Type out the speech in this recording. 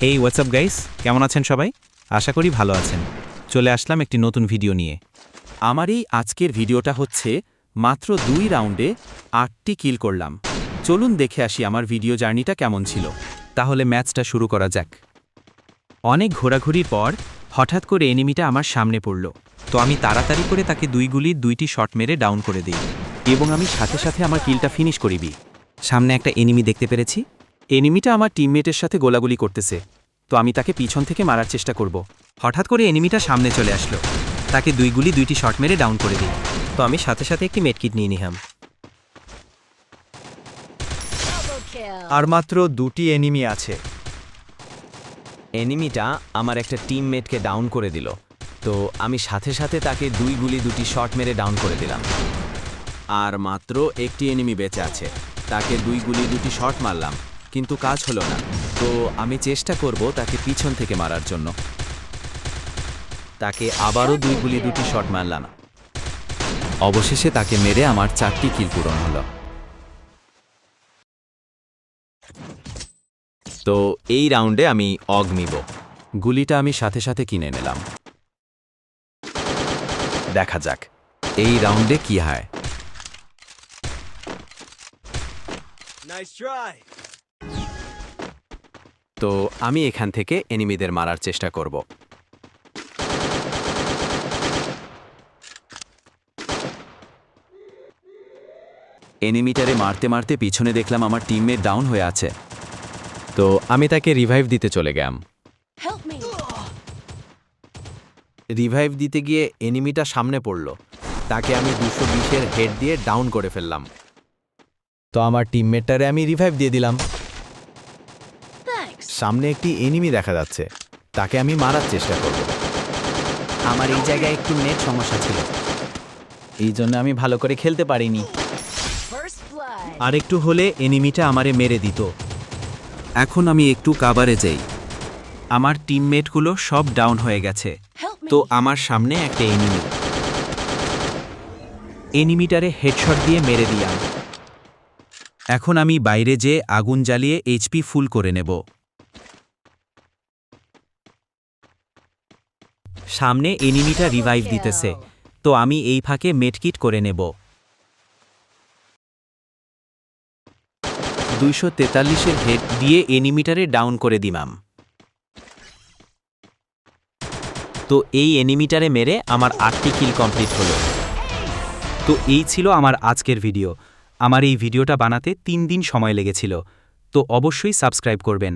এই WhatsApp guys কেমন আছেন সবাই? আশা করি ভালো আছেন। চলে আসলাম একটি নতুন ভিডিও নিয়ে। আমার এই আজকের ভিডিওটা হচ্ছে, মাত্র দুই রাউন্ডে আটটি কিল করলাম। চলুন দেখে আসি আমার ভিডিও জার্নিটা কেমন ছিল। তাহলে ম্যাচটা শুরু করা যাক। অনেক ঘোরাঘুরির পর, হঠাৎ করে এনিমিটা আমার সামনে পড়ল। তো আমি তাড়াতাড়ি করে তাকে দুই গুলির দুইটি শট মেরে ডাউন করে দিই। এবং আমি সাথে সাথে আমার কিলটা ফিনিশ করিবি। সামনে একটা এনিমি দেখতে পেরেছি। এনিমিটা আমার টিমমেটের সাথে গোলাগুলি করতেছে। তো আমি তাকে পিছন থেকে মারার চেষ্টা করব। হঠাৎ করে এনিমিটা সামনে চলে আসলো। তাকে দুই গুলি দুইটি শট মেরে ডাউন করে দিই। তো আমি সাথে সাথে একটি মেডকিট নিয়ে kill. আর মাত্র দুটি এনিমি আছে। এনিমিটা আমার একটা টিমমেটকে ডাউন করে দিল। তো আমি সাথে সাথে তাকে দুই গুলি দুটি শট মেরে ডাউন করে দিলাম। আর মাত্র একটি এনিমি বেঁচে আছে। তাকে দুই গুলি দুটি শট মারলাম। কিন্তু কাজ হলো না। তো আমি চেষ্টা করব তাকে পিছন থেকে মারার জন্য। তাকে আবারও দুই গুলি দুটি শট মারলাম। অবশেষে তাকে মেরে আমার চারটি কিল পূরণ হলো। তো এই রাউন্ডে আমি অগ নিব। গুলিটা আমি সাথে সাথে কিনে নিলাম। দেখা যাক, এই রাউন্ডে কি হয়। তো আমি এখান থেকে এনিমিদের মারার চেষ্টা করব। এনিমিটারে মারতে মারতে পিছনে দেখলাম আমার টিমমেট ডাউন হয়ে আছে। তো আমি তাকে রিভাইভ দিতে চলে গেলাম। রিভাইভ দিতে গিয়ে এনিমিটা সামনে পড়ল। তাকে আমি দুশো বিশের হেড দিয়ে ডাউন করে ফেললাম। তো আমার টিমমেটটারে আমি রিভাইভ দিয়ে দিলাম. সামনে একটি এনিমি দেখা যাচ্ছে। তাকে আমি মারার চেষ্টা করব। আমার এই জায়গায় একটু নেট সমস্যা ছিল। এই জন্য আমি ভালো করে খেলতে পারিনি। আর একটু হলে এনিমিটা আমারে মেরে দিত। এখন আমি একটু কাবারে যাই। আমার টিমমেটগুলো সব ডাউন হয়ে গেছে। তো আমার সামনে একটা এনিমি এনিমিটারে হেডশট দিয়ে মেরে দিলাম এখন আমি বাইরে যেয়ে আগুন জ্বালিয়ে এইচপি ফুল করে নেব। সামনে এনিমিটা রিভাইভ দিতেছে। তো আমি এই ফাঁকে মেটকিট করে নেব। দুইশো তেতাল্লিশের হেড দিয়ে এনিমিটারে ডাউন করে দিমাম। তো এই এনিমিটারে মেরে আমার আটটি কিল কমপ্লিট হলো। তো এই ছিল আমার আজকের ভিডিও আমার এই ভিডিওটা বানাতে তিন দিন সময় লেগেছিল। তো অবশ্যই সাবস্ক্রাইব করবেন।